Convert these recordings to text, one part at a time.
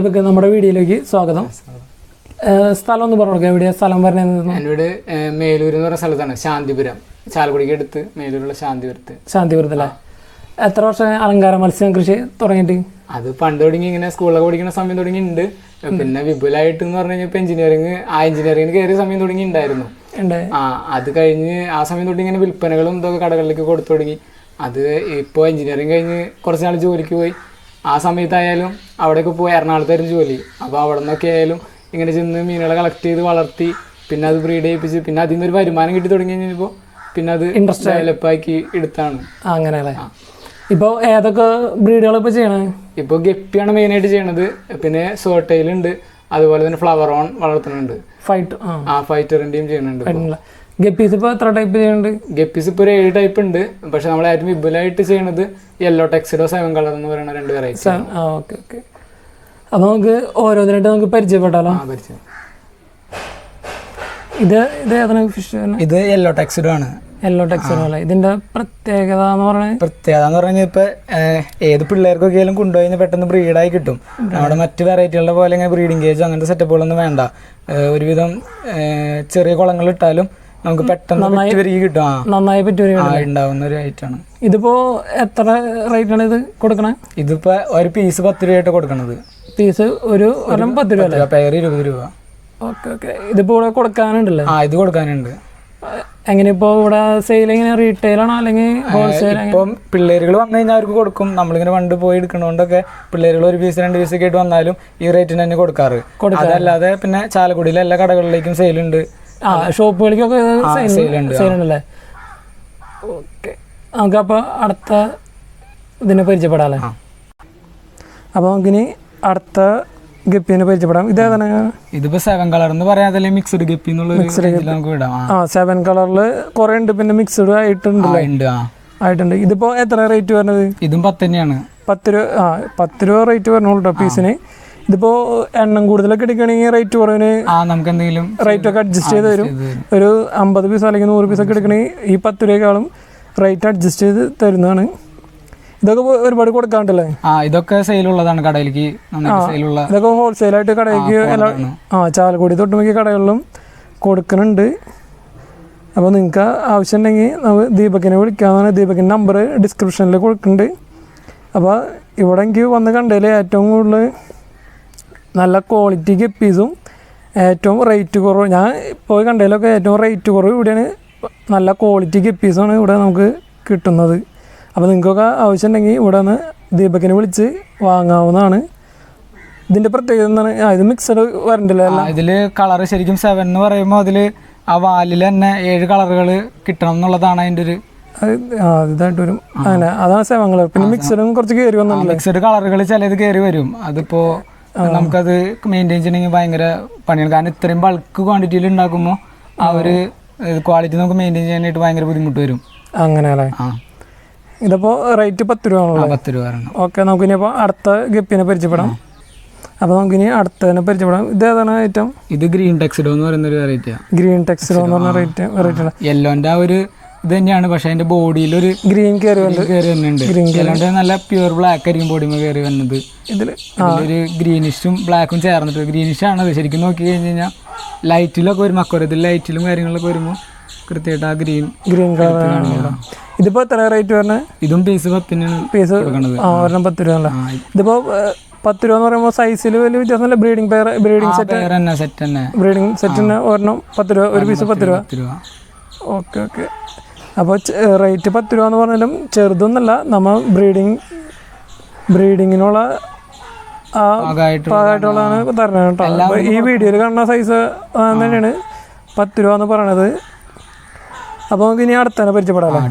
ദീപക് നമ്മുടെ വീഡിയോയിലേക്ക് സ്വാഗതം. സ്ഥലം ഒന്ന് പറഞ്ഞു എവിടെയാ സ്ഥലം പറഞ്ഞത് എന്റെ മേലൂർ എന്ന് പറയുന്ന സ്ഥലത്താണ്. ശാന്തിപുരം. ചാലക്കുടിക്ക് അടുത്ത് മേലൂരുള്ള ശാന്തിപുരത്ത്. ശാന്തിപുരത്തല്ലേ എത്ര വർഷം അലങ്കാര മത്സ്യം കൃഷി തുടങ്ങിയിട്ട്? അത് പണ്ട് തുടങ്ങി ഇങ്ങനെ സ്കൂളിലൊക്കെ പഠിക്കുന്ന സമയം തുടങ്ങി ഉണ്ട് പിന്നെ വിപുലായിട്ട് എന്ന് പറഞ്ഞു കഴിഞ്ഞപ്പോൾ എഞ്ചിനീയറിംഗ് ആ എഞ്ചിനീയറിംഗിന് കയറിയ സമയം തുടങ്ങി ഉണ്ടായിരുന്നു ആ അത് കഴിഞ്ഞ് ആ സമയം തൊട്ട് ഇങ്ങനെ വിൽപ്പനകളും ഇതൊക്കെ കടകളിലേക്ക് കൊടുത്തു തുടങ്ങി. അത് ഇപ്പോൾ എഞ്ചിനീയറിംഗ് കഴിഞ്ഞ് കുറച്ച് നാൾ ജോലിക്ക് പോയി. ആ സമയത്തായാലും അവിടെയൊക്കെ പോയി എറണാകുളത്തായിരുന്നു ജോലി. അപ്പോൾ അവിടെ നിന്നൊക്കെ ആയാലും ഇങ്ങനെ ചെന്ന് മീനുകളെ കളക്ട് ചെയ്ത് വളർത്തി പിന്നെ അത് ബ്രീഡ് ചെയ്യിപ്പിച്ച് പിന്നെ അതിൽ നിന്നൊരു വരുമാനം കിട്ടി തുടങ്ങി കഴിഞ്ഞപ്പോൾ പിന്നെ അത് ഇൻട്രസ്റ്റ് ഡെവലപ്പാക്കി എടുത്താണ്. അങ്ങനെയല്ലേ? ഇപ്പോൾ ഏതൊക്കെ ബ്രീഡുകൾ ഇപ്പോൾ ചെയ്യണേ? ഇപ്പോൾ ഗപ്പിയാണ് മെയിനായിട്ട് ചെയ്യണത്. പിന്നെ സോട്ടയിലുണ്ട് അതുപോലെ തന്നെ ഫ്ലവർ ഓൺ വളർത്തുന്നുണ്ട്. ഫൈറ്റ് ആ. ഫൈറ്ററിന്റെയും ചെയ്യുന്നുണ്ട് ഗപ്പീസ് ഇപ്പോൾ എത്ര ടൈപ്പ് ചെയ്യുന്നുണ്ട്? ഗപ്പീസ് ഇപ്പോൾ ഒരു ഏഴ് ടൈപ്പ് ഉണ്ട്. പക്ഷെ നമ്മൾ ഏറ്റവും വിപുലമായിട്ട് ചെയ്യുന്നത് യെല്ലോ ടെക്സിഡോ സെവൻ കളർ എന്ന് പറയുന്ന രണ്ട് വെറൈറ്റി ആ ഓക്കെ ഓക്കെ അപ്പോൾ നമുക്ക് ഓരോന്നിനായിട്ട് നമുക്ക് പരിചയപ്പെട്ടാലോ? ആ പരിചയം. ഇത് ഇത് ഏതാണ് ഫിഷ് ഇത് യെല്ലോ ടെക്സിഡോ ആണ്. യെല്ലോ ടെക്സ്റ്റർ അല്ലേ ഇതിന്റെ പ്രത്യേകത എന്ന് പറഞ്ഞാൽ പ്രത്യേകത എന്ന് പറഞ്ഞാൽ ഇപ്പൊ ഏത് പിള്ളേർക്കൊക്കെയാലും കൊണ്ടുപോയി പെട്ടെന്ന് ബ്രീഡായി കിട്ടും. നമ്മുടെ മറ്റു വെറൈറ്റികളുടെ പോലെ ഇങ്ങനെ ബ്രീഡിംഗ് കേജ് അങ്ങനത്തെ സെറ്റപ്പുകളൊന്നും വേണ്ട. ഒരുവിധം ചെറിയ കുളങ്ങൾ ഇട്ടാലും നമുക്ക് പെട്ടെന്ന് പെറ്റ് പെരുകി കിട്ടും. നന്നായി പറ്റുന്ന ഒരു ഐറ്റാണ് ഇതിപ്പോ എത്ര റേറ്റ് ആണ് ഇത് കൊടുക്കണേ? ഇതിപ്പോ ഒരു പീസ് പത്ത് രൂപയായിട്ട് കൊടുക്കണത്. പീസ് ഒരു ഒരെണ്ണം പത്ത് രൂപ പെയർ ഇരുപത് രൂപ. ഓക്കെ ഓക്കെ ഇതിപ്പോ ഇവിടെ കൊടുക്കാനുണ്ടല്ലേ? ആ ഇത് കൊടുക്കാനുണ്ട്. എങ്ങനെ ഇപ്പോ ഇവിടെ സെയിൽ എങ്ങനെ? റീറ്റെയിൽ ആണോ അല്ലെങ്കിൽ ഹോൾസെയിൽ ഇപ്പം പിള്ളേരുകൾ വന്നു കഴിഞ്ഞാൽ അവർക്ക് കൊടുക്കും. നമ്മളിങ്ങനെ വണ്ട് പോയി എടുക്കണോണ്ടൊക്കെ പിള്ളേരുകൾ ഒരു പീസ് രണ്ട് പീസ് ഒക്കെ ആയിട്ട് വന്നാലും ഈ റേറ്റിന് തന്നെ കൊടുക്കാറ്. അതല്ലാതെ പിന്നെ ചാലക്കുടിയിലെ എല്ലാ കടകളിലേക്കും സെയിലുണ്ട് ആ ഷോപ്പുകളിലേക്കൊക്കെ ഉണ്ടല്ലേ? ഓക്കെ. നമുക്ക് അപ്പോൾ അടുത്ത ഇതിനെ പരിചയപ്പെടാല്ലേ. അപ്പോൾ നമുക്കിനി അടുത്ത ഗപ്പിനെ പരിചയപ്പെടാം. ഇതേതാണ് ഇതിപ്പോ സെവൻ കളർ എന്ന് പറയാതെ മിക്സ്ഡ് ഗപ്പി ഇതിൽ നമുക്ക് വിടാം. ആ. സെവൻ കളറിൽ കുറെ ഉണ്ട്. പിന്നെ മിക്സ്ഡ് ആയിട്ടുണ്ട് ആയിട്ടുണ്ട്. ഇതിപ്പോ എത്ര റേറ്റ് വരുന്നത്? ഇതും പത്ത് തന്നെയാണ്. പത്ത് രൂപ ആ പത്ത് രൂപ റേറ്റ് വരണുള്ളൂ പീസിന് ഇതിപ്പോ എണ്ണം കൂടുതലൊക്കെ എടുക്കണമെങ്കിൽ റേറ്റ് കുറവിന് നമുക്ക് എന്തെങ്കിലും റേറ്റ് ഒക്കെ അഡ്ജസ്റ്റ് ചെയ്ത് തരും. ഒരു അമ്പത് പീസ് അല്ലെങ്കിൽ നൂറ് പീസ് ഒക്കെ എടുക്കണമെങ്കിൽ ഈ പത്ത് രൂപയെക്കാളും റേറ്റ് അഡ്ജസ്റ്റ് ചെയ്ത് തരുന്നതാണ്. ഇതൊക്കെ ഒരുപാട് കൊടുക്കാണ്ടല്ലേ ആ ഇതൊക്കെ സെയിലുള്ളതാണ് കടയിലേക്ക്. സെയിലുള്ള ഇതൊക്കെ ഹോൾസെയിലായിട്ട് ആയിട്ട് കടയിലേക്ക് ആ ചാലക്കുടി തൊട്ടുമിക്ക കടകളിലും കൊടുക്കുന്നുണ്ട് അപ്പോൾ നിങ്ങൾക്ക് ആവശ്യമുണ്ടെങ്കിൽ നമുക്ക് ദീപകിനെ വിളിക്കാവുന്നതാണ്. ദീപകിന്റെ നമ്പർ ഡിസ്ക്രിപ്ഷനിൽ കൊടുക്കുന്നുണ്ട്. അപ്പോൾ ഇവിടെ എനിക്ക് വന്ന് കണ്ടതിൽ ഏറ്റവും കൂടുതൽ നല്ല ക്വാളിറ്റി ഗപ്പീസും ഏറ്റവും റേറ്റ് കുറവ്. ഞാൻ പോയി കണ്ടതിലൊക്കെ ഏറ്റവും റേറ്റ് കുറവ് ഇവിടെയാണ് നല്ല ക്വാളിറ്റി ഗപ്പീസാണ് ഇവിടെ നമുക്ക് കിട്ടുന്നത്. അപ്പോൾ നിങ്ങൾക്കൊക്കെ ആവശ്യമുണ്ടെങ്കിൽ ഇവിടെ നിന്ന് ദീപകിനെ വിളിച്ച് വാങ്ങാവുന്നതാണ്. ഇതിന്റെ പ്രത്യേകത എന്താണ്? ഇത് മിക്സഡ് വരണ്ടല്ലോ ഇതിൽ കളർ ശരിക്കും സെവൻ എന്ന് പറയുമ്പോൾ അതിൽ ആ വാലിൽ തന്നെ ഏഴ് കളറുകൾ കിട്ടണം എന്നുള്ളതാണ് അതിന്റെ ഒരു ഇതായിട്ട് വരും. അങ്ങനെ അതാണ് സെവൻ കളർ പിന്നെ മിക്സഡും കുറച്ച് കയറി വന്നിട്ടുണ്ട് മിക്സഡ് കളറുകൾ ചിലത് കയറി വരും. അതിപ്പോ നമുക്കത് മെയിന്റെയിൻ ചെയ്യണമെങ്കിൽ ഭയങ്കര പണിയാണ്. കാരണം ഇത്രയും ബൾക്ക് ക്വാണ്ടിറ്റിയിൽ ഉണ്ടാക്കുമ്പോൾ ആ ഒരു ക്വാളിറ്റി നമുക്ക് മെയിന്റെയിൻ ചെയ്യാനായിട്ട് ഭയങ്കര ബുദ്ധിമുട്ട് വരും. അങ്ങനെ അല്ലേ ആ. ഇതിപ്പോൾ റേറ്റ് പത്ത് രൂപ പത്ത് രൂപ ഓക്കെ നമുക്കിനി അപ്പോൾ അടുത്ത ഗപ്പിനെ പരിചയപ്പെടാം. അപ്പോൾ നമുക്കിനി അടുത്തതിനെ പരിചയപ്പെടാം. ഇത് ഏതാണ് ഐറ്റം ഇത് ഗ്രീൻ ടെക്സിഡോ എന്ന് പറയുന്ന ഒരു വെറൈറ്റിയാണ് ഗ്രീൻ ടെക്സിഡോ എന്ന് പറഞ്ഞ റേറ്റ് വെറൈറ്റി ആണ് യെല്ലോന്റെ ആ ഒരു ഇത് തന്നെയാണ് പക്ഷെ അതിന്റെ ബോഡിയിൽ ഒരു ഗ്രീൻ കയറി കയറി വരുന്നുണ്ട് യെല്ലോന്റെ നല്ല പ്യൂർ ബ്ലാക്ക് ആയിരിക്കും ബോഡിമ കയറി വന്നത്. ഇതിൽ ഒരു ഗ്രീനിഷും ബ്ലാക്കും ചേർന്നിട്ട് ഗ്രീനിഷ് ആണ് ശരിക്കും നോക്കി കഴിഞ്ഞ് കഴിഞ്ഞാൽ ലൈറ്റിലൊക്കെ വരുമ്പോൾ അക്കോ ഇതിൽ ലൈറ്റിലും കാര്യങ്ങളൊക്കെ വരുമ്പോൾ കൃത്യമായിട്ട് ആ ഗ്രീൻ ഗ്രീൻ കളർ ഇതിപ്പോ എത്ര റേറ്റ് വരുന്നത് ഇതും പീസ് പത്തിന് പീസ് ഒരെണ്ണം പത്ത് രൂപ ഇതിപ്പോ പത്ത് രൂപ എന്ന് പറയുമ്പോൾ സൈസിൽ വലിയ വ്യത്യാസമല്ല breeding pair breeding set set തന്നെ ബ്രീഡിംഗ് സെറ്റിന് ഒരെണ്ണം പത്ത് രൂപ ഒരു പീസ് പത്ത് രൂപ. പത്ത് രൂപ. ഓക്കെ ഓക്കെ അപ്പോൾ റേറ്റ് പത്ത് രൂപ എന്ന് പറഞ്ഞാലും ചെറുതൊന്നല്ല. നമ്മൾ ബ്രീഡിങ് ബ്രീഡിങ്ങിനുള്ള ആ പാകമായിട്ട് പാകമായിട്ടുള്ളതാണ് തരണത് കേട്ടോ. അപ്പോൾ ഈ വീഡിയോയിൽ കാണുന്ന സൈസ് തന്നെയാണ് പത്ത് രൂപ എന്ന് പറയണത്. അപ്പോൾ നമുക്ക് ഇനി അടുത്തതിനെ പരിചയപ്പെടാമല്ലോ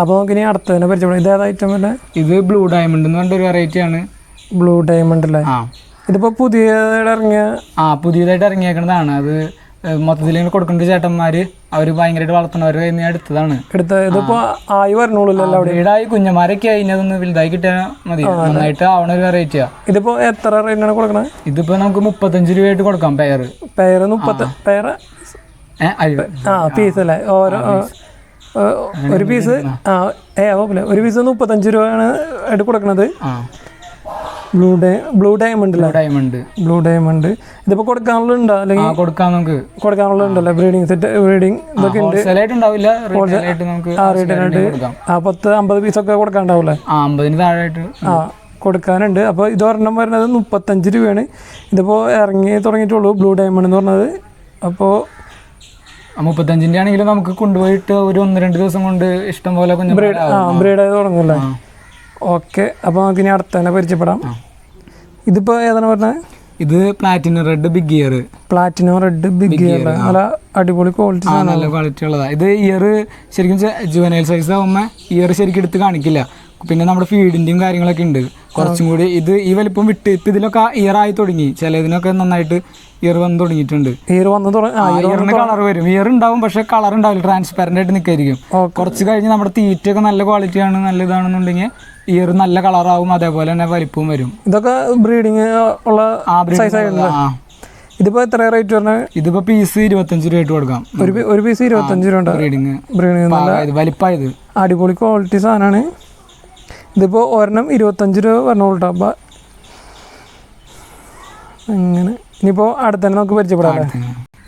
അപ്പോൾ നമുക്ക് ഇനി അടുത്തതിനെ പരിചയപ്പെടാം. ഇതേതാ ഐറ്റം അല്ലേ ഇത് ബ്ലൂ ഡയമണ്ട് എന്ന് പറഞ്ഞൊരു വെറൈറ്റി ആണ്. ബ്ലൂ ഡയമണ്ട് അല്ലേ? ഇതിപ്പോൾ പുതിയതായിട്ട് ഇറങ്ങിയ ആ പുതിയതായിട്ട് ഇറങ്ങിയേക്കുന്നതാണ് അത് മൊത്തത്തിൽ ഇങ്ങനെ കൊടുക്കേണ്ട ചേട്ടന്മാര് അവർ ഭയങ്കരമായിട്ട് കയ്യിൽ നിന്ന് എടുത്തതാണ്. ആയി വരണുള്ളൂ ഈടായി വീടായി കുഞ്ഞന്മാരൊക്കെ ആയി ഇനി അതൊന്ന് വലുതായി കിട്ടിയാൽ മതി. നന്നായിട്ട് ആവണ ഒരു വെറൈറ്റിയാ ഇതിപ്പോ എത്ര റേറ്റിനാണ് കൊടുക്കണത് ഇതിപ്പോ നമുക്ക് മുപ്പത്തഞ്ച് രൂപയായിട്ട് കൊടുക്കാം പെയർ പെയർ മുപ്പത്തി പെയർ ആ പീസ് അല്ലേ? ഓരോ ഒരു പീസ് ഏ ഒരു പീസ് മുപ്പത്തഞ്ച് രൂപയാണ് ആയിട്ട് കൊടുക്കണത്. Blue day blue diamond diamond blue diamond ഇതിപ്പോ കൊടുക്കാനുള്ള അല്ലെങ്കിൽ കൊടുക്കാൻ നമുക്ക് കൊടുക്കാനുള്ള ഉണ്ടല്ലോ ബ്രീഡിങ് സെറ്റ് ബ്രീഡിംഗ് ഇതൊക്കെ ഉണ്ട്. ആ പത്ത് അമ്പത് പീസൊക്കെ കൊടുക്കാണ്ടാവൂലേ ആ അമ്പതിന് താഴെയായിട്ട് ആ കൊടുക്കാനുണ്ട്. അപ്പോൾ ഇത് ഒരെണ്ണം വരുന്നത് മുപ്പത്തഞ്ച് രൂപയാണ്. ഇതിപ്പോൾ ഇറങ്ങി തുടങ്ങിയിട്ടുള്ളൂ ബ്ലൂ ഡയമണ്ട് എന്ന് പറഞ്ഞത്. അപ്പോൾ മുപ്പത്തഞ്ചിന്റെ ആണെങ്കിലും നമുക്ക് കൊണ്ടുപോയിട്ട് ഒരു ഒന്ന് രണ്ട് ദിവസം കൊണ്ട് ഇഷ്ടം പോലെ ബ്രീഡ് തുടങ്ങൂല്ലേ ഓക്കെ അപ്പോൾ നമുക്ക് ഇനി അടുത്ത തന്നെ പരിചയപ്പെടാം ഇതിപ്പോൾ ഏതാണ് പറഞ്ഞത് ഇത് platinum red big ear platinum red big gear നല്ല അടിപൊളി ക്വാളിറ്റി നല്ല ക്വാളിറ്റി ഉള്ളതാ. ഇത് ഇയർ ശരിക്കും ജുവനൈൽ സൈസ് ആകുമ്പോൾ ഇയർ ശരിക്കും എടുത്ത് കാണിക്കില്ല. പിന്നെ നമ്മുടെ ഫീഡിന്റെയും കാര്യങ്ങളൊക്കെ ഉണ്ട്. കുറച്ചും കൂടി ഇത് ഈ വലിപ്പം വിട്ട് ഇപ്പം ഇതിലൊക്കെ ഇയർ ആയി തുടങ്ങി. ചിലതിനൊക്കെ നന്നായിട്ട് ഇയർ വന്ന് തുടങ്ങിയിട്ടുണ്ട്. ഇയർ വന്ന് തുടങ്ങി ഇയറിന് കളർ വരും. ഇയർ ഉണ്ടാവും പക്ഷെ കളർ ഉണ്ടാവില്ല. ട്രാൻസ്പെറന്റ് ആയിട്ട് നിൽക്കായിരിക്കും കുറച്ച് കഴിഞ്ഞ് നമ്മുടെ തീറ്റയൊക്കെ നല്ല ക്വാളിറ്റിയാണ് നല്ല ഇതാണെന്നുണ്ടെങ്കിൽ ഇയർ നല്ല കളറാവും അതേപോലെ തന്നെ വലിപ്പവും വരും. ഇതൊക്കെ ബ്രീഡിങ് ഉള്ള സൈസ് ഇതിപ്പോ എത്ര റേറ്റ് വരണേ ഇതിപ്പോ പീസ് ഇരുപത്തഞ്ച് രൂപ ആയിട്ട് കൊടുക്കാം. ഒരു ഒരു പീസ് ഇരുപത്തഞ്ച് രൂപ ബ്രീഡിങ് ബ്രീഡിങ് വലിപ്പായത്. അടിപൊളി ക്വാളിറ്റി സാധനമാണ് ഇതിപ്പോ ഒരെണ്ണം ഇരുപത്തഞ്ച് രൂപ പറഞ്ഞോളൂ കേട്ടോ അപ്പം അങ്ങനെ. ഇനിയിപ്പോൾ അടുത്തന്നെ നമുക്ക് പരിചയപ്പെടാം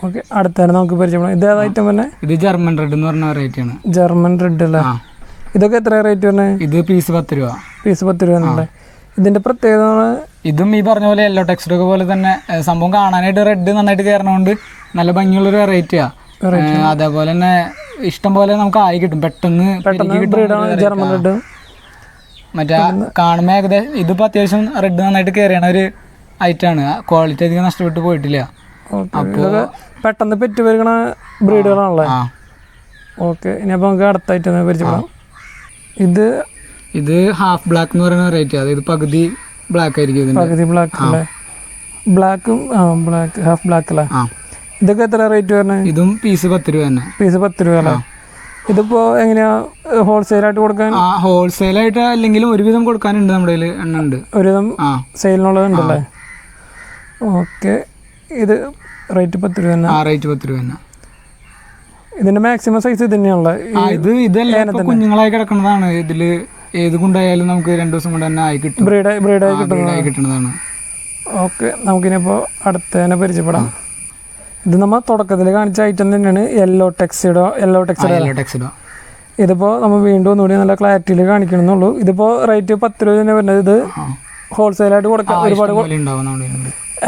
ഓക്കെ അടുത്തന്നെ നമുക്ക് പരിചയപ്പെടാം. ഇത് ഏതായിട്ടും ഇത് ജർമ്മൻ റെഡ് എന്ന് പറഞ്ഞ റേറ്റ് ആണ്. ജർമ്മൻ റെഡ് അല്ലേ? ഇതൊക്കെ എത്ര റേറ്റ് വരുന്നത് ഇത് പീസ് പത്ത് രൂപ. പീസ് പത്ത് രൂപ എന്നല്ലേ ഇതിന്റെ പ്രത്യേകത ഇതും ഈ പറഞ്ഞ പോലെ യെല്ലോ ടെക്സ്റ്റർ ഒക്കെ പോലെ തന്നെ സംഭവം കാണാനായിട്ട് റെഡ് നന്നായിട്ട് കയറണോണ്ട് നല്ല ഭംഗിയുള്ളൊരു വെറൈറ്റിയാ അതേപോലെ തന്നെ ഇഷ്ടം പോലെ നമുക്ക് ആയി കിട്ടും. പെട്ടെന്ന് ജർമ്മൻ റെഡ് മറ്റേ കാണുമ്പോൾ ഏകദേശം ഇതിപ്പോൾ അത്യാവശ്യം റെഡ് നന്നായിട്ട് കയറിയണ ഒരു ഐറ്റാണ് ക്വാളിറ്റി അധികം നഷ്ടപ്പെട്ട് പോയിട്ടില്ല. അപ്പോൾ പെട്ടെന്ന് പെറ്റ് പെരുകണ ബ്രീഡുകളാണല്ലേ ഓക്കെ ഇനി അപ്പോൾ നമുക്ക് അടുത്തായിട്ട് പരിചയപ്പെടാം. ഇത് ഇത് ഹാഫ് ബ്ലാക്ക് എന്ന് പറയുന്ന വെറൈറ്റി അതായത് പകുതി ബ്ലാക്ക് ആയിരിക്കും ഇതിന്റെ. പകുതി ബ്ലാക്ക് അല്ലേ? ബ്ലാക്കും ആ ബ്ലാക്ക് ഹാഫ് ബ്ലാക്ക് അല്ലേ? ആ. ഇതൊക്കെ എത്ര റേറ്റ് വരുന്നത് ഇതും പീസ് പത്ത് രൂപ തന്നെ. പീസ് പത്ത് രൂപ അല്ലേ? ഇതിപ്പോ എങ്ങനെയാ ഹോൾസെയിൽ ആയിട്ട് കൊടുക്കാൻ? ആ ഹോൾസെയിൽ ആയിട്ട് അല്ലെങ്കിലും ഒരുവിധം കൊടുക്കാനുണ്ട് നമ്മുടെ കയ്യിൽ എണ്ണ ഉണ്ട് ഒരുവിധം ആ. സെയിലിനുള്ളത് ഉണ്ടല്ലേ ഓക്കെ ഇത് റേറ്റ് പത്ത് രൂപ തന്നെ. ആ റേറ്റ് പത്ത് രൂപ തന്നെ. ഇതിന്റെ മാക്സിമം സൈസ് ആ ഇത് ഇതെല്ലാം കുഞ്ഞുങ്ങളായി കിടക്കുന്നതാണ് ഇതിൽ ഏത് കൊണ്ടായാലും നമുക്ക് രണ്ടു ദിവസം കൊണ്ട് തന്നെ ആയി കിട്ടും. ബ്രീഡ് ബ്രീഡായി കിട്ടും ആയി കിട്ടുന്നതാണ് ഓക്കെ നമുക്കിനിപ്പോ അടുത്ത തന്നെ പരിചയപ്പെടാം. ഇത് നമ്മൾ തുടക്കത്തിൽ കാണിച്ച ഐറ്റം തന്നെയാണ് yellow tuxedo yellow tuxedo yellow tuxedo ഇതിപ്പോൾ നമ്മൾ വീണ്ടും ഒന്നുകൂടി നല്ല ക്ലാരിറ്റിയിൽ കാണിക്കണമെന്നുള്ളൂ. ഇതിപ്പോൾ റേറ്റ് പത്ത് രൂപ തന്നെ വരുന്നത്. ഇത് ഹോൾസെയിലായിട്ട് കൊടുക്കാം ഒരുപാട്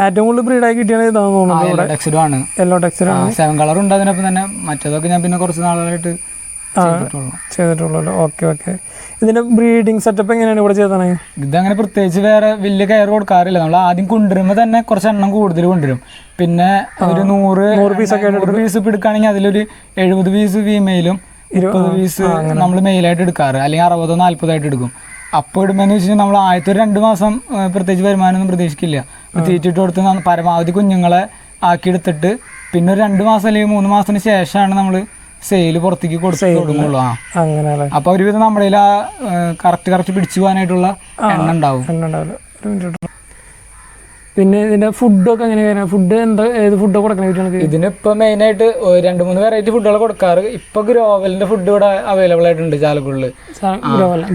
ഏറ്റവും കൂടുതൽ ബ്രീഡായി കിട്ടിയാണ് ഇതാണെന്ന് തോന്നുന്നു യെല്ലോ ടെക്സിഡോ ആണ്. യെല്ലോ ടെക്സിഡോ സെവൻ കളർ ഉണ്ട് അതിനൊപ്പം തന്നെ. മറ്റേതൊക്കെ ഞാൻ പിന്നെ കുറച്ച് നാളായിട്ട് ചെയ്തിട്ടുള്ളൂ. Okay okay. ഇതിന്റെ ബ്രീഡിംഗ് സെറ്റപ്പ് എങ്ങനെയാണ് ഇവിടെ ചെയ്തത് ഇതങ്ങനെ പ്രത്യേകിച്ച് വേറെ വലിയ കയർ കൊടുക്കാറില്ല. നമ്മൾ ആദ്യം കൊണ്ടുവരുമ്പോൾ തന്നെ കുറച്ച് എണ്ണം കൂടുതൽ കൊണ്ടുവരും. പിന്നെ ഒരു നൂറ് നൂറ് പീസ് ഒക്കെ നൂറ് പീസ് എടുക്കുകയാണെങ്കിൽ അതിലൊരു എഴുപത് പീസ് ഫീമെയിലും ഇരുപത് പീസ് നമ്മൾ മെയിലായിട്ട് എടുക്കാറ്. അല്ലെങ്കിൽ അറുപതോ ആയിട്ട് എടുക്കും. അപ്പോൾ ഇടുമ്പോൾ വെച്ച് കഴിഞ്ഞാൽ നമ്മൾ ആദ്യത്തെ ഒരു രണ്ട് മാസം പ്രത്യേകിച്ച് വരുമാനമൊന്നും പ്രതീക്ഷിക്കില്ല. തീറ്റിട്ട് കൊടുത്ത് പരമാവധി കുഞ്ഞുങ്ങളെ ആക്കിയെടുത്തിട്ട് പിന്നെ ഒരു രണ്ട് മാസം അല്ലെങ്കിൽ മൂന്ന് മാസത്തിന് ശേഷമാണ് നമ്മൾ സെയിൽ പുറത്തേക്ക് കൊടുത്ത് തുടങ്ങുള്ളൂ. ആ. അങ്ങനെ അപ്പൊ ഒരുവിധം നമ്മളിൽ ആ കറക്റ്റ് കറക്റ്റ് പിടിച്ചു പോകാനായിട്ടുള്ള എണ്ണ ഉണ്ടാവും എണ്ണ ഉണ്ടാവില്ല ഒരു മിനിറ്റ് കേട്ടോ. പിന്നെ ഇതിന്റെ ഫുഡൊക്കെ എങ്ങനെയാണ് ഫുഡ് എന്താ ഏത് ഫുഡ് കൊടുക്കണ കുട്ടികൾക്ക്? ഇതിനിപ്പോ ഇപ്പൊ മെയിൻ ആയിട്ട് രണ്ട് മൂന്ന് വെറൈറ്റി ഫുഡുകൾ കൊടുക്കാറ്. ഇപ്പൊ ഗ്രോവലിന്റെ ഫുഡ് ഇവിടെ അവൈലബിൾ ആയിട്ടുണ്ട് ചാലക്കുടിൽ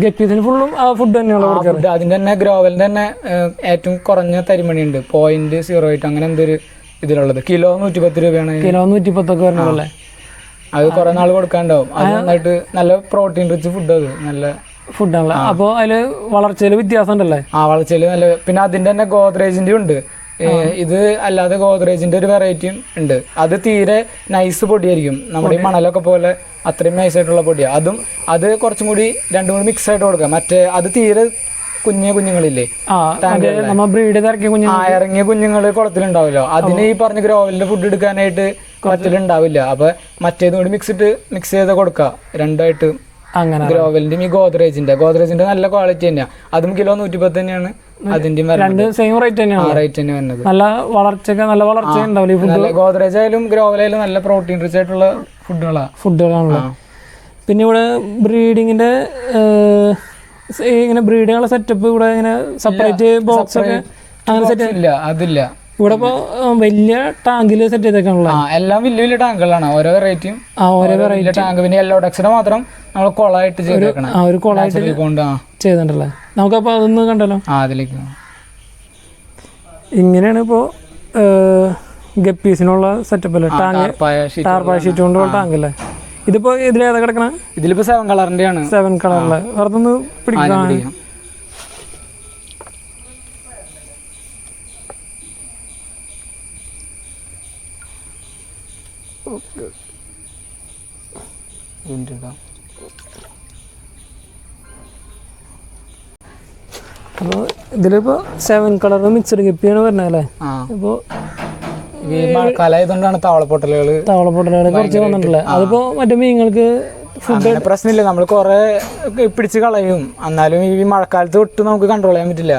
ഗപ്പീസിന് ഫുള്ളും ആ ഫുഡ് തന്നെയാണ് ഫുഡ് അതിന്റെ തന്നെ ഗ്രോവലിന്റെ തന്നെ ഏറ്റവും കുറഞ്ഞ തരിമണി ഉണ്ട് പോയിന്റ് സീറോ എയ്റ്റ് അങ്ങനെ എന്തൊരു ഇതിലുള്ളത്. കിലോ നൂറ്റിപ്പത്ത് രൂപയാണ്. അതിന്. കിലോ നൂറ്റി പത്തൊക്കെ വരണല്ലേ അത് കുറെ നാൾ കൊടുക്കാണ്ടാവും. അത് നന്നായിട്ട് നല്ല പ്രോട്ടീൻ റിച്ച് ഫുഡ് അത്. നല്ല ഫുഡാണല്ലേ അപ്പോൾ അതിൽ വളർച്ചയിൽ വ്യത്യാസം ഉണ്ടല്ലേ ആ വളർച്ചയിൽ നല്ല പിന്നെ അതിന്റെ തന്നെ ഗോദ്രേജിന്റെ ഉണ്ട്. ഇത് അല്ലാതെ ഗോദ്രേജിന്റെ ഒരു വെറൈറ്റിയും ഉണ്ട്. അത് തീരെ നൈസ് പൊടിയായിരിക്കും. നമ്മുടെ ഈ മണലൊക്കെ പോലെ അത്രയും നൈസ് ആയിട്ടുള്ള പൊടിയാണ് അതും അത് കുറച്ചും കൂടി രണ്ടും കൂടി മിക്സ് ആയിട്ട് കൊടുക്കാം മറ്റേ അത് തീരെ കുഞ്ഞു കുഞ്ഞുങ്ങളില്ലേ? ബ്രീഡ് ഇറങ്ങിയ കുഞ്ഞുങ്ങൾ കുളത്തിലുണ്ടാവില്ലോ അതിന് ഈ പറഞ്ഞ ഗ്രോവലിന്റെ ഫുഡ് എടുക്കാനായിട്ട് കുളത്തിലുണ്ടാവില്ല അപ്പൊ മറ്റേതും കൂടി മിക്സ് ഇട്ട് മിക്സ് ചെയ്ത് കൊടുക്കുക. രണ്ടായിട്ട് ഗ്രോവലിന്റെയും ഈ ഗോദ്രേജിന്റെ. ഗോദ്രേജിന്റെ നല്ല ക്വാളിറ്റി തന്നെയാ. അതും കിലോ നൂറ്റിപ്പത്ത് തന്നെയാണ് രണ്ട് സെയിം റേറ്റ് തന്നെയാണ്. റേറ്റ് തന്നെ വരുന്നത്. നല്ല വളർച്ചയൊക്കെ നല്ല വളർച്ച ഉണ്ടാവില്ല ഗോദ്രേജ് ആയാലും ഗ്രോവലായാലും നല്ല പ്രോട്ടീൻ റിച്ച് ആയിട്ടുള്ള ഫുഡുകളാ ഫുഡുകളാണല്ലോ പിന്നെ ഇവിടെ ബ്രീഡിങ്ങിന്റെ ഇങ്ങനെ ബ്രീഡിങ്ങുള്ള സെറ്റപ്പ് ഇവിടെ ഇങ്ങനെ സെപ്പറേറ്റ് ബോക്സ് ഒക്കെ അങ്ങനെ സെറ്റ് ഇല്ല അതില്ല. ഇവിടെ ഇപ്പോൾ വലിയ ടാങ്കിൽ സെറ്റ് ചെയ്തേക്കാണല്ലോ. എല്ലാം വലിയ വലിയ ടാങ്കുകളാണ് ഓരോ വെറൈറ്റിയും ആ ഓരോ വെറൈറ്റി ടാങ്ക് പിന്നെ യെല്ലോ ഡെക്സിനെ മാത്രം നമ്മൾ കൊളായിട്ട് ചെയ്തേക്കണം. ആ ഒരു കോളായിട്ട് കൊണ്ട് ആ. ചെയ്തിട്ടുണ്ടല്ലേ? നമുക്കപ്പോൾ അതൊന്ന് കണ്ടല്ലോ. ആ അതിലേക്ക് ഇങ്ങനെയാണ് ഇപ്പോൾ ഗപ്പീസിനുള്ള സെറ്റപ്പ് അല്ലേ? ടാങ്ക് ടാർപ്പായ. ഷീറ്റ് കൊണ്ടുള്ള ടാങ്ക് അല്ലേ? ഇതിപ്പോ ഇതിലേതാ കിടക്കണ? ഇതിലിപ്പോ സെവൻ കളറിന്റെ ആണ് സെവൻ കളറിലെ വെറുതെ ഒന്ന് പിടിക്കാൻ പിടിക്കാം ഇതിലിപ്പോ അപ്പോൾ ഇതിലിപ്പോൾ സെവൻ കളർ മിക്സഡ് ഗപ്പിയാണ് അല്ലേ? ആ. ഇപ്പോൾ ഈ മഴക്കാലം ആയതുകൊണ്ടാണ് തവളപ്പൊട്ടലുകൾ തവളപ്പൊട്ടലുകൾ കുറച്ച് വന്നിട്ടുള്ളത്. അതിപ്പോ മറ്റേ മീനുകൾക്ക് പ്രശ്നമില്ല. നമ്മൾ കുറെ പിടിച്ച് കളയും. എന്നാലും ഈ മഴക്കാലത്ത് ഒട്ടും നമുക്ക് കൺട്രോൾ ചെയ്യാൻ പറ്റില്ല.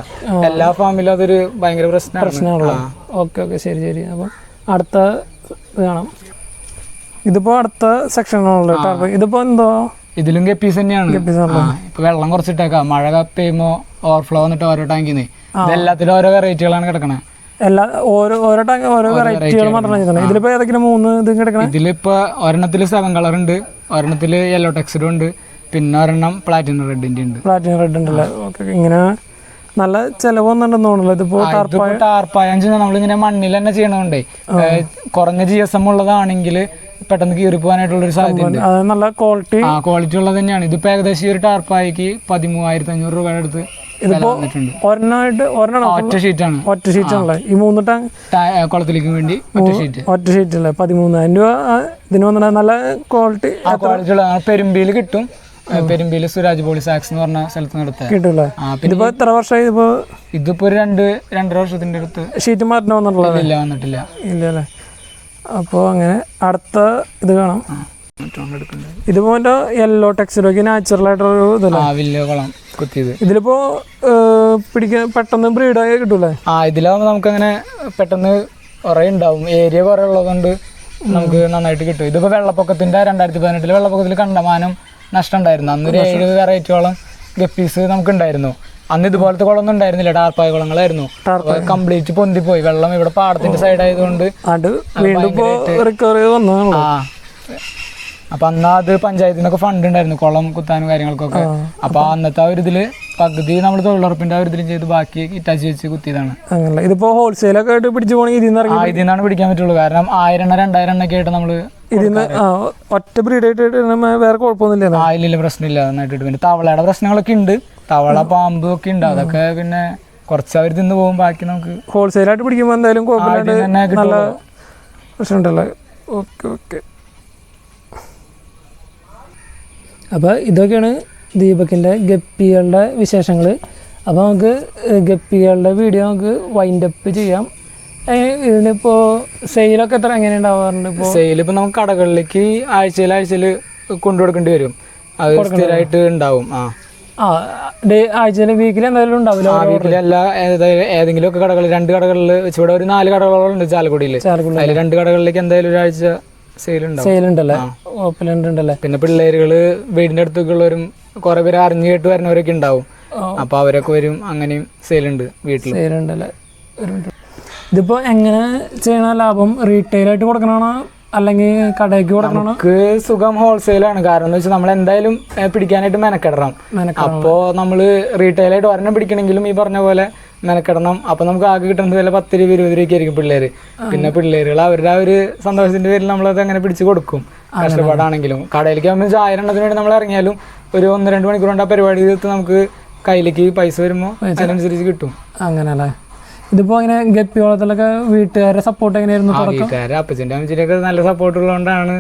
എല്ലാ ഫാമിലും അതൊരു ഭയങ്കര പ്രശ്നമാണ്. പ്രശ്നമാണല്ലോ. Okay okay. ശരി ശരി. അപ്പം അടുത്ത കാണാം. ഇതിപ്പോൾ അടുത്ത സെക്ഷനാണല്ലോ ടാർപ്പ് ഇതിപ്പോൾ എന്തോ? ഇതിലും ഗപ്പീസ് തന്നെയാണ്. ഇപ്പൊ വെള്ളം കുറച്ചിട്ടേക്കാം. മഴ പെയ്യുമ്പോ ഓവർഫ്ലോ വന്നിട്ട് ഓരോ ടാങ്കിന്ന് ഇതെല്ലാത്തിലും ഓരോ വെറൈറ്റികളാണ് കിടക്കണേ. എല്ലാ ഓരോ ഓരോ ടാങ്ക് ഓരോ വെറൈറ്റികൾ മാത്രമാണ് ഇതിലിപ്പോ ഏതൊക്കെയാണ് മൂന്ന് ഇത് കിടക്കണേ? ഇതിലിപ്പോ ഒരെണ്ണത്തിൽ സെവൻ കളർ ഉണ്ട്. ഒരെണ്ണത്തിൽ യെല്ലോ ടെക്സ്റ്റും ഉണ്ട്. പിന്നെ ഒരെണ്ണം പ്ലാറ്റിനം റെഡിന്റെ ഉണ്ട്. പ്ലാറ്റിനം റെഡ് ഉണ്ടല്ലേ ഓക്കെ ഇങ്ങനെ നല്ല ചെലവ് വന്നിട്ടുണ്ടെന്ന് ഇതിപ്പോൾ ഇതിപ്പോ ടാർപ്പായ നമ്മളിങ്ങനെ മണ്ണിൽ തന്നെ ചെയ്യണോണ്ടേ കുറഞ്ഞ ജി എസ് എം ഉള്ളതാണെങ്കിൽ പെട്ടെന്ന് കീറി പോകാനായിട്ടുള്ള ഒരു സാധ്യത നല്ല ക്വാളിറ്റി ആ ക്വാളിറ്റി ഉള്ളത് തന്നെയാണ്. ഇതിപ്പോ ഏകദേശം ഈ ഒരു ടാർപ്പായിക്ക് പതിമൂവായിരത്തി അഞ്ഞൂറ് രൂപയുടെ അടുത്ത് വന്നിട്ടുണ്ട്. ഒരെണ്ണമായിട്ട് ഒരെണ്ണം ഒറ്റ ഷീറ്റാണ് ഒറ്റ ഈ മൂന്ന് കുളത്തിലേക്ക് വേണ്ടി ഒറ്റ ഷീറ്റ് അല്ലേ? പതിമൂന്നായിരം രൂപ ഇതിന് വന്നിട്ട് നല്ല ക്വാളിറ്റി ക്വാളിറ്റി ഉള്ള പെരുമ്പിയിൽ കിട്ടും. പെരുമ്പിയിൽ സുരാജ് പോളി സാക്സ് എന്ന് പറഞ്ഞ സ്ഥലത്ത് നടത്തുക. കിട്ടൂല്ലേ ഇതിപ്പോ എത്ര വർഷമായി ഇതിപ്പോ ഇതിപ്പോ ഒരു രണ്ട് രണ്ടര വർഷത്തിന്റെ അടുത്ത് ഷീറ്റ് മാറ്റം വന്നിട്ടുള്ളത്? ഇല്ല വന്നിട്ടില്ല. ഇല്ല അല്ലേ? അപ്പോൾ അങ്ങനെ അടുത്ത ഇത് കാണാം. ഇതുപോലെ ഇതിപ്പോൾ യെല്ലോ ടെക്സ്റ്റിലൊക്കെ നാച്ചുറൽ ആയിട്ടൊരു ഇതല്ലേ? കുത്തിയത്. ഇതിലിപ്പോ പിടിക്കാൻ പെട്ടെന്ന് ബ്രീഡായി കിട്ടൂലേ? ആ ഇതിലാവുമ്പോ നമുക്ക് അങ്ങനെ പെട്ടെന്ന് കുറേ ഉണ്ടാവും. ഏരിയ കുറേ ഉള്ളതുകൊണ്ട് നമുക്ക് നന്നായിട്ട് കിട്ടും. ഇതിപ്പോ വെള്ളപ്പൊക്കത്തിന്റെ രണ്ടായിരത്തി പതിനെട്ടിൽ വെള്ളപ്പൊക്കത്തിൽ കണ്ടമാനം നഷ്ടം ഉണ്ടായിരുന്നു. അന്ന് ഒരു ഏഴ് വെറൈറ്റിയോളം ഗപ്പീസ് നമുക്ക് ഉണ്ടായിരുന്നു അന്ന് ഇതുപോലത്തെ കുളമൊന്നും ഉണ്ടായിരുന്നില്ല. ടാർപ്പായ കുളങ്ങളായിരുന്നു. കംപ്ലീറ്റ് പൊന്തിപ്പോയി. വെള്ളം ഇവിടെ പാടത്തിന്റെ സൈഡ് ആയതുകൊണ്ട് ആ. അപ്പൊ അന്ന് അത് പഞ്ചായത്തിൽ നിന്നൊക്കെ ഫണ്ട് ഉണ്ടായിരുന്നു. കുളം കുത്താനും കാര്യങ്ങൾക്കൊക്കെ. അപ്പൊ അന്നത്തെ ആ ഒരു ഇതിൽ പകുതി നമ്മൾ തൊഴിലുറപ്പിന്റെ ആ ഒരു ഇതിലും ചെയ്ത് ബാക്കി ഇറ്റാച്ചി വെച്ച് കുത്തിയതാണ്. ഇതിപ്പോ ഹോൾസെയിൽ ഹോൾസെയിലൊക്കെ ആയിട്ട് പിടിച്ചു പോകണമെങ്കിൽ ഇതിൽ ആ നിന്നാണ് പിടിക്കാൻ പറ്റുള്ളൂ. കാരണം ആയിരം എണ്ണ രണ്ടായിരം എണ്ണൊക്കെ ആയിട്ട് നമ്മൾ ആ ഒറ്റ ബ്രീഡായിട്ട് വേറെ കുഴപ്പമൊന്നുമില്ല ഇല്ല ആയില്ല പ്രശ്നമില്ല. നന്നായിട്ട് പിന്നെ തവളയുടെ പ്രശ്നങ്ങളൊക്കെ ഉണ്ട്. തവള പാമ്പ് ഒക്കെ ഉണ്ട്. അതൊക്കെ പിന്നെ കുറച്ച് അവർ തിന്ന് പോകും. ബാക്കി നമുക്ക് ഹോൾസെയിൽ ആയിട്ട് പിടിക്കുമ്പോൾ എന്തായാലും കുഴപ്പമില്ലാണ്ട് നല്ല പ്രശ്നമുണ്ടല്ലോ. ഓക്കെ ഓക്കെ അപ്പോൾ ഇതൊക്കെയാണ് ദീപകിന്റെ ഗപ്പികളുടെ വിശേഷങ്ങൾ അപ്പോൾ നമുക്ക് ഗപ്പികളുടെ വീഡിയോ നമുക്ക് വൈൻഡ് അപ്പ് ചെയ്യാം. ഇതിനിപ്പോൾ സെയിലൊക്കെ എത്ര എങ്ങനെ ഉണ്ടാവാറുണ്ട് ഇപ്പോൾ സെയിൽ ഇപ്പൊ നമുക്ക് കടകളിലേക്ക് ആഴ്ചയിൽ ആഴ്ചയിൽ കൊണ്ടു കൊടുക്കേണ്ടി വരും. അത് സ്ഥിരമായിട്ട് ഉണ്ടാവും. ആ. വീക്കിൽ എന്തായാലും ഉണ്ടാവില്ല എല്ലാ ഏതെങ്കിലും ഒക്കെ കടകൾ രണ്ട് കടകളിൽ ഇവിടെ ഒരു നാല് കടകളോളം ഉണ്ട് ചാലക്കുടിയിൽ അതിൽ രണ്ട് കടകളിലേക്ക് എന്തായാലും ഒരാഴ്ച സെയിൽ ഉണ്ടല്ലേ? പിന്നെ പിള്ളേരുകൾ വീടിന്റെ അടുത്തേക്കുള്ളവരും കുറെ പേര് അറിഞ്ഞു കേട്ട് വരുന്നവരൊക്കെ ഉണ്ടാവും. അപ്പൊ അവരൊക്കെ വരും അങ്ങനെയും സെയിൽ ഉണ്ട് വീട്ടിൽ സെയിൽ ഉണ്ടല്ലേ? ഒരു എങ്ങനെ ചെയ്യണ ലാഭം? റീറ്റെയിൽ ആയിട്ട് കൊടുക്കണോ അല്ലെങ്കിൽ കടയ്ക്ക് കൊടുക്കണോ? നമുക്ക് സുഖം ഹോൾസെയിലാണ് കാരണം എന്ന് വെച്ചാൽ നമ്മൾ എന്തായാലും പിടിക്കാനായിട്ട് മെനക്കെടണം. അപ്പോൾ നമ്മൾ റീറ്റെയിലായിട്ട് ഒരെണ്ണം പിടിക്കണമെങ്കിലും ഈ പറഞ്ഞ പോലെ മെനക്കെടണം. അപ്പൊ നമുക്ക് ആകെ കിട്ടുന്നത് വില പത്ത് രൂപ ഇരുപത് രൂപയ്ക്ക് ആയിരിക്കും പിള്ളേര്. പിന്നെ പിള്ളേരുകൾ അവരുടെ ആ ഒരു സന്തോഷത്തിന്റെ പേരിൽ നമ്മളത് അങ്ങനെ പിടിച്ച് കൊടുക്കും. കഷ്ടപ്പാടാണെങ്കിലും. കടയിലേക്ക് ആകുമ്പോൾ ആയിരം എണ്ണത്തിന് വേണ്ടി നമ്മൾ ഇറങ്ങിയാലും ഒരു ഒന്ന് രണ്ട് മണിക്കൂർ കൊണ്ട് ആ പരിപാടി തീർത്ത് നമുക്ക് കയ്യിലേക്ക് പൈസ വരുമ്പോൾ അതിനനുസരിച്ച് കിട്ടും. അങ്ങനെയല്ലേ? ഇതിപ്പോൾ ഇങ്ങനെ ഗപ്പി വളത്തിലൊക്കെ വീട്ടുകാരുടെ സപ്പോർട്ട് എങ്ങനെയായിരുന്നു വീട്ടുകാരെ അപ്പച്ചന്റെ അമ്മച്ചിന്റെയൊക്കെ നല്ല സപ്പോർട്ട് ഉള്ളതുകൊണ്ടാണ്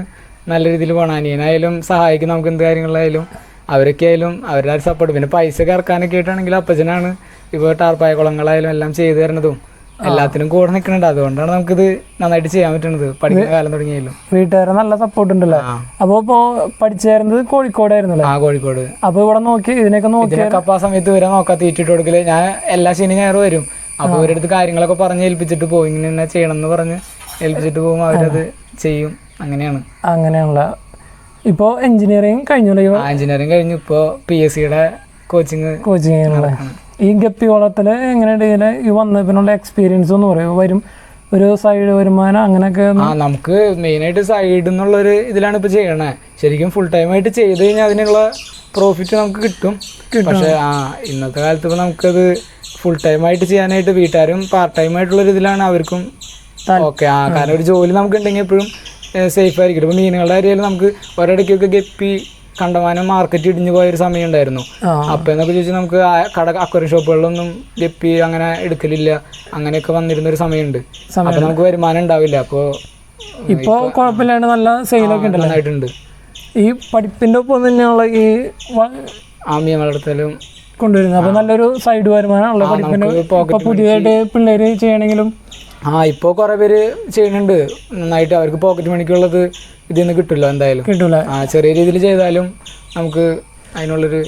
നല്ല രീതിയിൽ പോകണം അനിയനായാലും സഹായിക്കും നമുക്ക് എന്ത് കാര്യങ്ങളിലായാലും അവരൊക്കെ ആയാലും അവരുടെ ഒരു സപ്പോർട്ട് പിന്നെ പൈസ ഒക്കെ ഇറക്കാനൊക്കെ ആയിട്ടാണെങ്കിൽ അപ്പച്ചനാണ് ഇപ്പോൾ ടാർപ്പായ കുളങ്ങളായാലും എല്ലാം ചെയ്തു തരണതും എല്ലാത്തിനും കൂടെ നിൽക്കുന്നുണ്ട്. അതുകൊണ്ടാണ് നമുക്കിത് നന്നായിട്ട് ചെയ്യാൻ പറ്റുന്നത്. പഠിക്കുന്ന കാലം തുടങ്ങിയാലും വീട്ടുകാരെ നല്ല സപ്പോർട്ട് ഉണ്ടല്ലോ? അപ്പോ ഇപ്പോ പഠിച്ചായിരുന്നത് കോഴിക്കോടായിരുന്നു ആ കോഴിക്കോട്. അപ്പൊ ഇവിടെ നോക്കി ഇതിനൊക്കെ നോക്കി ഇതിനൊക്കെ ആ സമയത്ത് വരെ നോക്കാൻ തീറ്റിട്ട് കൊടുക്കൽ. ഞാൻ എല്ലാ ശനി ഞായറും വരും. അപ്പോൾ ഇവരുടെ അടുത്ത് കാര്യങ്ങളൊക്കെ പറഞ്ഞ് ഏൽപ്പിച്ചിട്ട് പോകും ഇങ്ങനെ തന്നെ ചെയ്യണം എന്ന് പറഞ്ഞ് ഏൽപ്പിച്ചിട്ട് പോകും. അവരത് ചെയ്യും. അങ്ങനെയാണ്. അങ്ങനെയാണല്ലോ. ഇപ്പോൾ എഞ്ചിനീയറിങ് കഴിഞ്ഞു എഞ്ചിനീയറിംഗ് കഴിഞ്ഞു. ഇപ്പോൾ പി എസ് സിയുടെ കോച്ചിങ് കോച്ചിങ് ഈ ഗപ്പി വളത്തിൽ എങ്ങനെയുണ്ട്? ഇതിൽ ഈ വന്നതിനുള്ള എക്സ്പീരിയൻസ് എന്ന് പറയും? വരും ഒരു സൈഡ് വരുമാനം അങ്ങനെയൊക്കെ ആ നമുക്ക് മെയിനായിട്ട് സൈഡിൽ നിന്നുള്ളൊരു ഇതിലാണ് ഇപ്പോൾ ചെയ്യണേ. ശരിക്കും ഫുൾ ടൈം ആയിട്ട് ചെയ്ത് കഴിഞ്ഞാൽ അതിനുള്ള പ്രോഫിറ്റ് നമുക്ക് കിട്ടും. പക്ഷെ ആ ഇന്നത്തെ കാലത്ത് ഇപ്പോൾ നമുക്കത് ഫുൾ ടൈം ആയിട്ട് ചെയ്യാനായിട്ട് വീട്ടുകാരും പാർട്ട് ടൈം ആയിട്ടുള്ള ഇതിലാണ് അവർക്കും ഓക്കെ ആ കാരണം ഒരു ജോലി നമുക്ക് ഉണ്ടെങ്കിൽ എപ്പോഴും സേഫ് ആയിരിക്കും. ഇപ്പോൾ മീനുകളുടെ കാര്യത്തിൽ നമുക്ക് ഒരിടയ്ക്കൊക്കെ ഗപ്പി കണ്ടമാനം മാർക്കറ്റ് ഇടിഞ്ഞു പോയ ഒരു സമയം ഉണ്ടായിരുന്നു. അപ്പൊ എന്നൊക്കെ ചോദിച്ചാൽ നമുക്ക് ആ കട അക്വറി ഷോപ്പുകളിലൊന്നും ഗപ്പി അങ്ങനെ എടുക്കലില്ല. അങ്ങനെയൊക്കെ വന്നിരുന്ന ഒരു സമയമുണ്ട്. അപ്പൊ നമുക്ക് വരുമാനം ഉണ്ടാവില്ല. അപ്പോൾ ഇപ്പോ കുഴപ്പമില്ലാണ്ട് നല്ല സെയിലൊക്കെ നന്നായിട്ടുണ്ട്. ഈ പഠിപ്പിന്റെ ഒപ്പം തന്നെയുള്ള ഈ ആമിയ വളർത്തലും കൊണ്ടുവരുന്നത്. അപ്പോൾ നല്ലൊരു സൈഡ് വരുമാനമുള്ള ഇപ്പോൾ പുതിയതായിട്ട് പിള്ളേര് ചെയ്യണമെങ്കിലും ആ ഇപ്പോൾ കുറേ പേര് ചെയ്യുന്നുണ്ട്. നന്നായിട്ട് അവർക്ക് പോക്കറ്റ് മണിക്കുള്ളത് ഇതിൽ നിന്ന് കിട്ടില്ല എന്തായാലും. കിട്ടില്ല ആ ചെറിയ രീതിയിൽ ചെയ്താലും നമുക്ക് അതിനുള്ളൊരു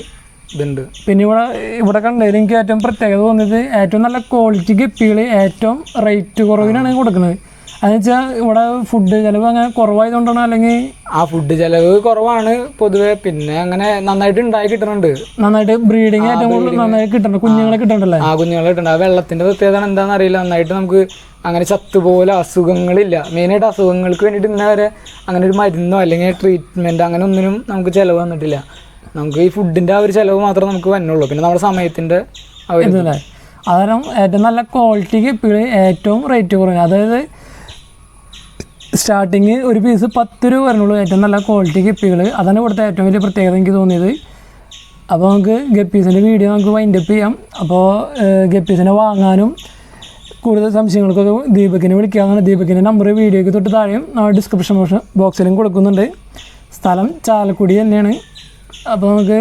ഇതുണ്ട്. പിന്നെ ഇവിടെ ഇവിടെ കണ്ടതിൽ എനിക്ക് ഏറ്റവും പ്രത്യേകത തോന്നിയത് ഏറ്റവും നല്ല ക്വാളിറ്റി ഗപ്പികൾ ഏറ്റവും റേറ്റ് കുറവിനാണ് കൊടുക്കുന്നത്. അതെന്ന് വെച്ചാൽ ഇവിടെ ഫുഡ് ചിലവ് അങ്ങനെ കുറവായതുകൊണ്ടാണ് അല്ലെങ്കിൽ ആ ഫുഡ് ചിലവ് കുറവാണ് പൊതുവെ. പിന്നെ അങ്ങനെ നന്നായിട്ട് ഉണ്ടായി കിട്ടുന്നുണ്ട് നന്നായിട്ട് ബ്രീഡിങ് ഏറ്റവും കൂടുതൽ നന്നായി കിട്ടുന്നുണ്ട് കുഞ്ഞുങ്ങളെ കിട്ടുന്നുണ്ടല്ലേ ആ കുഞ്ഞുങ്ങളെ കിട്ടുന്നുണ്ട് ആ വെള്ളത്തിന്റെ പ്രത്യേകത എന്താണെന്ന് അറിയില്ല. നന്നായിട്ട് നമുക്ക് അങ്ങനെ ചത്തുപോലെ അസുഖങ്ങളില്ല. മെയിനായിട്ട് അസുഖങ്ങൾക്ക് വേണ്ടിയിട്ട് ഇന്ന വരെ അങ്ങനെ ഒരു മരുന്നോ അല്ലെങ്കിൽ ട്രീറ്റ്മെന്റ് അങ്ങനെ ഒന്നിനും നമുക്ക് ചിലവ് വന്നിട്ടില്ല. നമുക്ക് ഈ ഫുഡിന്റെ ആ ഒരു ചിലവ് മാത്രമേ നമുക്ക് വന്നുള്ളൂ. പിന്നെ നമ്മുടെ സമയത്തിന്റെ ആ ഒരു ഏറ്റവും നല്ല ക്വാളിറ്റിക്ക് ഇപ്പോഴും ഏറ്റവും റേറ്റ് കുറഞ്ഞു അതായത് സ്റ്റാർട്ടിങ് ഒരു പീസ് പത്ത് രൂപ വരുന്നുള്ളൂ. ഏറ്റവും നല്ല ക്വാളിറ്റി ഗപ്പികൾ അതാണ് ഇവിടുത്തെ ഏറ്റവും വലിയ പ്രത്യേകത എനിക്ക് തോന്നിയത്. അപ്പോൾ നമുക്ക് ഗപ്പീസിന്റെ വീഡിയോ നമുക്ക് വൈൻഡപ്പ് ചെയ്യാം. അപ്പോൾ ഗപ്പീസിനെ വാങ്ങാനും കൂടുതൽ സംശയങ്ങൾക്കൊക്കെ ദീപകിനെ വിളിക്കാവുന്നതാണ്. ദീപകിന്റെ നമ്പർ വീഡിയോയ്ക്ക് തൊട്ട് താഴെയും ഡിസ്ക്രിപ്ഷൻ ബോക്സ് ബോക്സിലും കൊടുക്കുന്നുണ്ട്. സ്ഥലം ചാലക്കുടി തന്നെയാണ്. അപ്പോൾ നമുക്ക്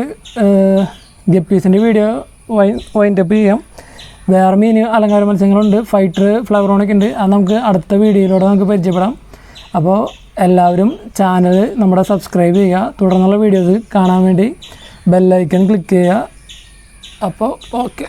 ഗപ്പീസിന്റെ വീഡിയോ വൈ വൈൻഡപ്പ് ചെയ്യാം. വേറെ മീൻ അലങ്കാര മത്സ്യങ്ങളുണ്ട്. ഫൈറ്റർ ഫ്ലവറോണൊക്കെ ഉണ്ട്. അത് നമുക്ക് അടുത്ത വീഡിയോയിലൂടെ നമുക്ക് പരിചയപ്പെടാം. അപ്പോൾ എല്ലാവരും ചാനൽ നമ്മുടെ സബ്സ്ക്രൈബ് ചെയ്യുക. തുടർന്നുള്ള വീഡിയോസ് കാണാൻ വേണ്ടി ബെല്ലൈക്കൺ ക്ലിക്ക് ചെയ്യുക. അപ്പോൾ ഓക്കെ